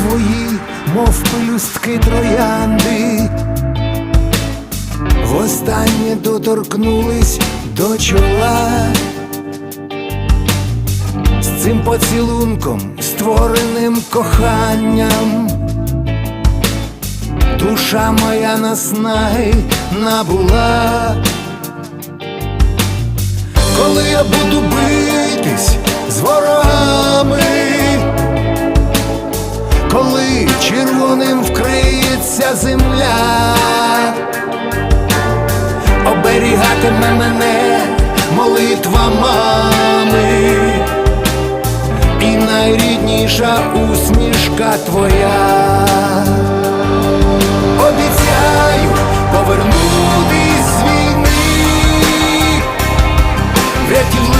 твої, мов пелюстки троянди, востаннє доторкнулись до чола. З цим поцілунком, створеним коханням, душа моя наснаги набула. Коли я буду битись червоним вкриється земля, оберігатиме мене молитва мами, і найрідніша усмішка твоя. Обіцяю повернутись з війни, врятівливі